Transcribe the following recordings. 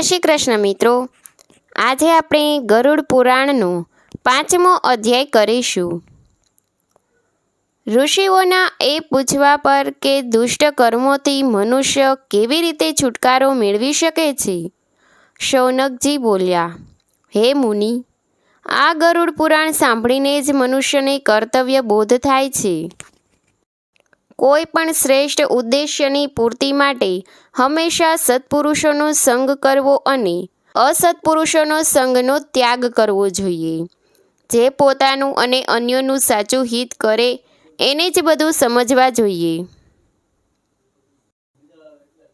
શ્રી કૃષ્ણ મિત્રો. આજે આપણે ગરુડ પુરાણનો પાંચમો અધ્યાય કરીશું. ઋષિઓના એ પૂછવા પર કે દુષ્ટ કર્મોથી મનુષ્ય કેવી રીતે છુટકારો મેળવી શકે છે? શૌનકજી બોલ્યા, હે મુનિ, આ ગરુડ પુરાણ સાંભળીને જ મનુષ્યને કર્તવ્ય બોધ થાય છે. કોઈ પણ શ્રેષ્ઠ ઉદ્દેશ્યની પૂર્તિ માટે હંમેશા સત્પુરુષોનો સંગ કરવો અને અસત્પુરુષોનો સંગનો ત્યાગ કરવો જોઈએ. જે પોતાનું અને અન્યોનું સાચું હિત કરે, એને જ બધું સમજવા જોઈએ.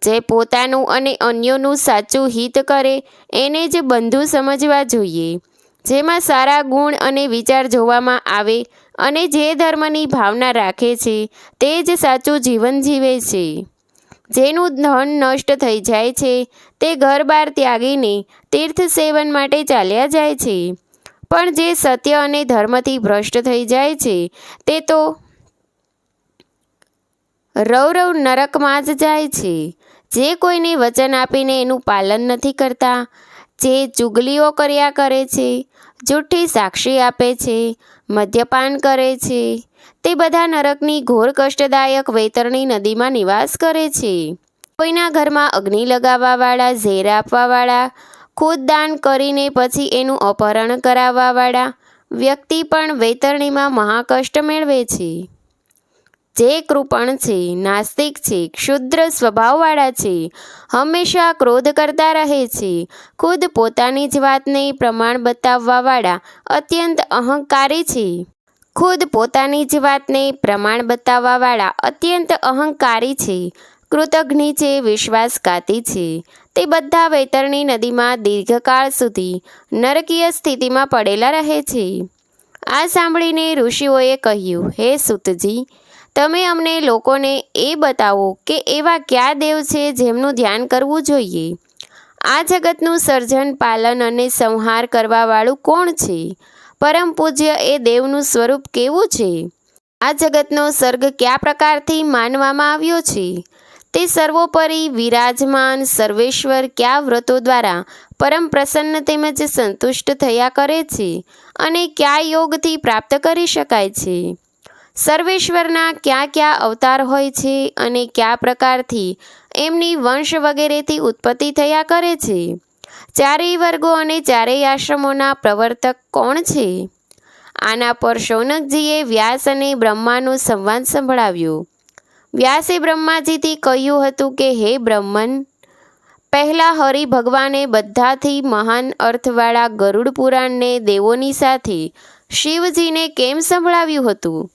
જે પોતાનું અને અન્યોનું સાચું હિત કરે, એને જ બંધુ સમજવા જોઈએ. જેમાં સારા ગુણ અને વિચાર જોવામાં આવે અને જે ધર્મની ભાવના રાખે છે, તે જ સાચું જીવન જીવે છે. જેનું ધન નષ્ટ થઈ જાય છે, તે ઘર બાર ત્યાગીને તીર્થ સેવન માટે ચાલ્યા જાય છે. પણ જે સત્ય અને ધર્મથી ભ્રષ્ટ થઈ જાય છે, તે તો રૌરવ નરકમાં જ જાય છે. જે કોઈને વચન આપીને એનું પાલન નથી કરતા, જે ચુગલીઓ કર્યા કરે છે જૂઠી સાક્ષી આપે છે, મદ્યપાન કરે છે. તે બધા નરકની ઘોર કષ્ટદાયક વૈતરણી નદીમાં નિવાસ કરે છે. કોઈના ઘરમાં અગ્નિ લગાવવાવાળા, ઝેર આપવાવાળા, ખુદ દાન કરીને પછી એનું અપહરણ કરાવવાવાળા વ્યક્તિ પણ વૈતરણીમાં મહાકષ્ટ મેળવે છે. જે કૃપણ છે, નાસ્તિક છે, ક્ષુદ્ર સ્વભાવવાળા છે, હંમેશા ક્રોધ કરતા રહે છે, ખુદ પોતાની જ વાતને પ્રમાણ બતાવવાવાળા અત્યંત અહંકારી છે. ખુદ પોતાની જ વાતને પ્રમાણ બતાવવાવાળા અત્યંત અહંકારી છે, કૃતજ્ઞ છે, વિશ્વાસઘાતી છે. તે બધા વૈતરણી નદીમાં દીર્ઘકાળ સુધી નરકીય સ્થિતિમાં પડેલા રહે છે. આ સાંભળીને ઋષિઓએ કહ્યું, હે સુતજી તમે અમને લોકોને એ બતાવો કે એવા કયા દેવ છે જેમનું ધ્યાન કરવું જોઈએ? આ જગતનું સર્જન, પાલન અને સંહાર કરવાવાળું કોણ છે? પરમ પૂજ્ય એ દેવનું સ્વરૂપ કેવું છે? આ જગતનો સર્ગ કયા પ્રકારથી માનવામાં આવ્યો છે? તે સર્વોપરી વિરાજમાન સર્વેશ્વર કયા વ્રતો દ્વારા પરમ પ્રસન્ન તેમજ સંતુષ્ટ થયા કરે છે? અને કયા યોગથી પ્રાપ્ત કરી શકાય છે? સર્વેશ્વરના કયા કયા અવતાર હોય છે અને કયા પ્રકારથી એમની વંશ વગેરેથી ઉત્પત્તિ થયા કરે છે? ચારેય વર્ગો અને ચારેય આશ્રમોના પ્રવર્તક કોણ છે? આના પર શૌનકજીએ વ્યાસ અને બ્રહ્માનો સંવાદ સંભળાવ્યો. વ્યાસે બ્રહ્માજીથી કહ્યું હતું કે, હે બ્રહ્મન, પહેલાં હરિ ભગવાને બધાથી મહાન અર્થવાળા ગરુડ પુરાણને દેવોની સાથે શિવજીને કેમ સંભળાવ્યું હતું?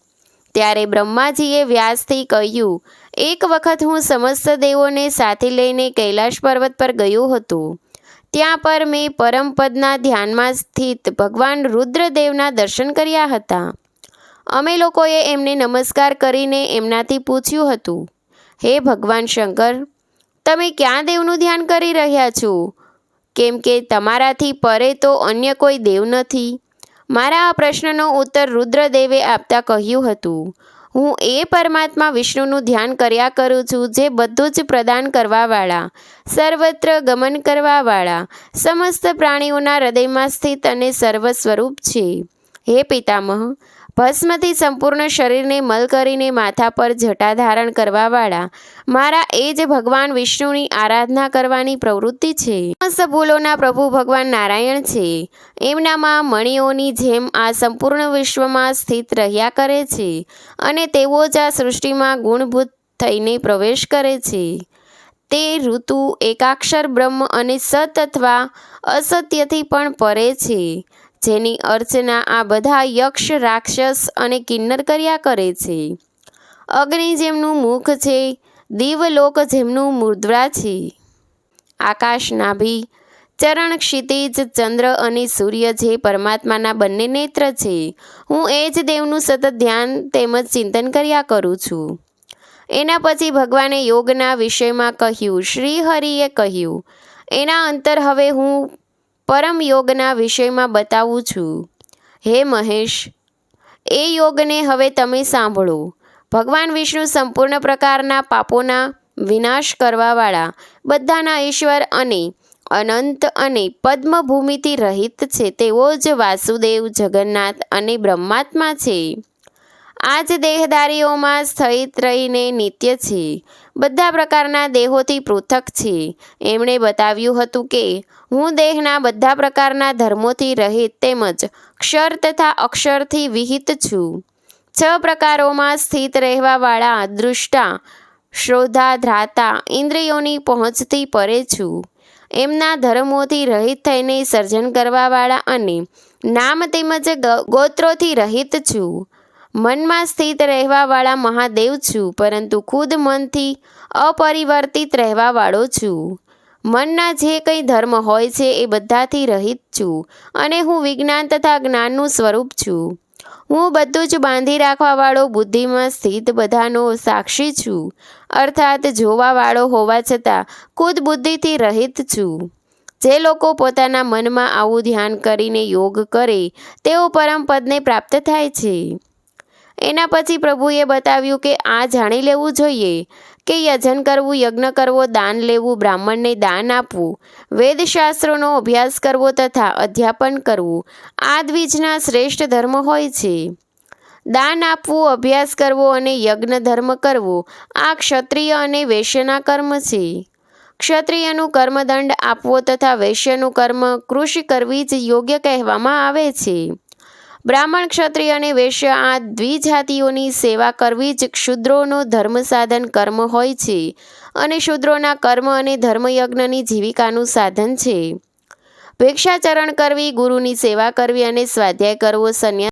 ત્યારે બ્રહ્માજીએ વ્યાસથી કહ્યું, એક વખત હું સમસ્ત દેવોને સાથે લઈને કૈલાશ પર્વત પર ગયો હતો. ત્યાં પર મેં પરમપદના ધ્યાનમાં સ્થિત ભગવાન રુદ્રદેવના દર્શન કર્યા હતા. અમે લોકોએ એમને નમસ્કાર કરીને એમનાથી પૂછ્યું હતું, હે ભગવાન શંકર, તમે ક્યાં દેવનું ધ્યાન કરી રહ્યા છો? કેમ કે તમારાથી પરે તો અન્ય કોઈ દેવ નથી. મારા આ પ્રશ્નનો ઉત્તર રુદ્રદેવે આપતા કહ્યું હતું. હું એ પરમાત્મા વિષ્ણુનું ધ્યાન કર્યા કરું છું જે બધું જ પ્રદાન કરવાવાળા, સર્વત્ર ગમન કરવાવાળા, સમસ્ત પ્રાણીઓના હૃદયમાં સ્થિત અને સર્વ સ્વરૂપ છે. હે પિતામહ ભસ્મથી સંપૂર્ણ શરીરને મલ કરીને માથા પર જટા ધારણ કરવાવાળા. મારા એ જ ભગવાન વિષ્ણુની આરાધના કરવાની પ્રવૃત્તિ છે. ભૂલોના પ્રભુ ભગવાન નારાયણ છે. એમનામાં મણિઓની જેમ આ સંપૂર્ણ વિશ્વમાં સ્થિત રહ્યા કરે છે અને તેઓ જ આ સૃષ્ટિમાં ગુણભૂત થઈને પ્રવેશ કરે છે. તે ઋતુ એકાક્ષર બ્રહ્મ અને સત અથવા અસત્યથી પણ પરે છે. જેની અર્ચના આ બધા યક્ષ, રાક્ષસ અને કિન્નર કર્યા કરે છે. અગ્નિ જેમનું મુખ છે દીવલોક જેમનું મુદ્રા છે. આકાશ નાભી, ચરણ ક્ષિતિજ, ચંદ્ર અને સૂર્ય જે પરમાત્માના બંને નેત્ર છે. હું એ જ દેવનું સતત ધ્યાન તેમજ ચિંતન કર્યા કરું છું. એના પછી ભગવાને યોગના વિષયમાં કહ્યું શ્રી હરિએ કહ્યું, એના અંતર હવે હું પરમ યોગના વિષયમાં બતાવું છું. હે મહેશ, એ યોગને હવે તમે સાંભળો. ભગવાન વિષ્ણુ સંપૂર્ણ પ્રકારના પાપોના વિનાશ કરવાવાળા, બધાના ઈશ્વર અને અનંત અને પદ્મભૂમિથી રહિત છે. તેવો જ વાસુદેવ, જગન્નાથ અને બ્રહ્માત્મા છે. આ જ દેહધારીઓમાં સ્થિત રહીને નિત્ય છે બધા પ્રકારના દેહોથી પૃથક છે એમણે બતાવ્યું હતું કે, હું દેહના બધા પ્રકારના ધર્મોથી રહિત તેમજ ક્ષર તથા અક્ષરથી વિહિત છું. છ પ્રકારોમાં સ્થિત રહેવાવાળા દૃષ્ટા શ્રોધા, ધ્રાતા, ઇન્દ્રિયોની પહોંચથી પરે છું. એમના ધર્મોથી રહિત થઈને સર્જન કરવાવાળા અને નામ તેમજ ગોત્રોથી રહિત છું. મનમાં સ્થિત રહેવાવાળા મહાદેવ છું, પરંતુ ખુદ મનથી અપરિવર્તિત રહેવાવાળો છું. મનના જે કંઈ ધર્મ હોય છે એ બધાથી રહિત છું અને હું વિજ્ઞાન તથા જ્ઞાનનું સ્વરૂપ છું. હું બધું જ બાંધી રાખવાવાળો બુદ્ધિમાં સ્થિત બધાનો સાક્ષી છું, અર્થાત જોવાવાળો હોવા છતાં ખુદ બુદ્ધિથી રહિત છું. જે લોકો પોતાના મનમાં આવું ધ્યાન કરીને યોગ કરે, તેઓ પરમપદને પ્રાપ્ત થાય છે. એના પછી પ્રભુએ બતાવ્યું કે આ જાણી લેવું જોઈએ કે યજન કરવું, યજ્ઞ કરવો, દાન લેવું, બ્રાહ્મણને દાન આપવું, વેદશાસ્ત્રોનો અભ્યાસ કરવો તથા અધ્યાપન કરવું, આ દ્વિજના શ્રેષ્ઠ ધર્મ હોય છે. દાન આપવું, અભ્યાસ કરવો અને યજ્ઞ ધર્મ કરવો, આ ક્ષત્રિય અને વૈશ્યના કર્મ છે. ક્ષત્રિયનું કર્મદંડ આપવો તથા વૈશ્યનું કર્મ કૃષિ કરવી જ યોગ્ય કહેવામાં આવે છે. બ્રાહ્મણ ક્ષત્રિય અને વૈશ્ય આ દ્વિજાતિઓની સેવા કરવી જ ક્ષુદ્રોનો ધર્મ સાધન કર્મ હોય છે અને શૂદ્રોના કર્મ અને ધર્મયજ્ઞની જીવિકાનું સાધન છે. ભિક્ષાચરણ કરવી, ગુરુની સેવા કરવી અને સ્વાધ્યાય કરવો સંન્યાસ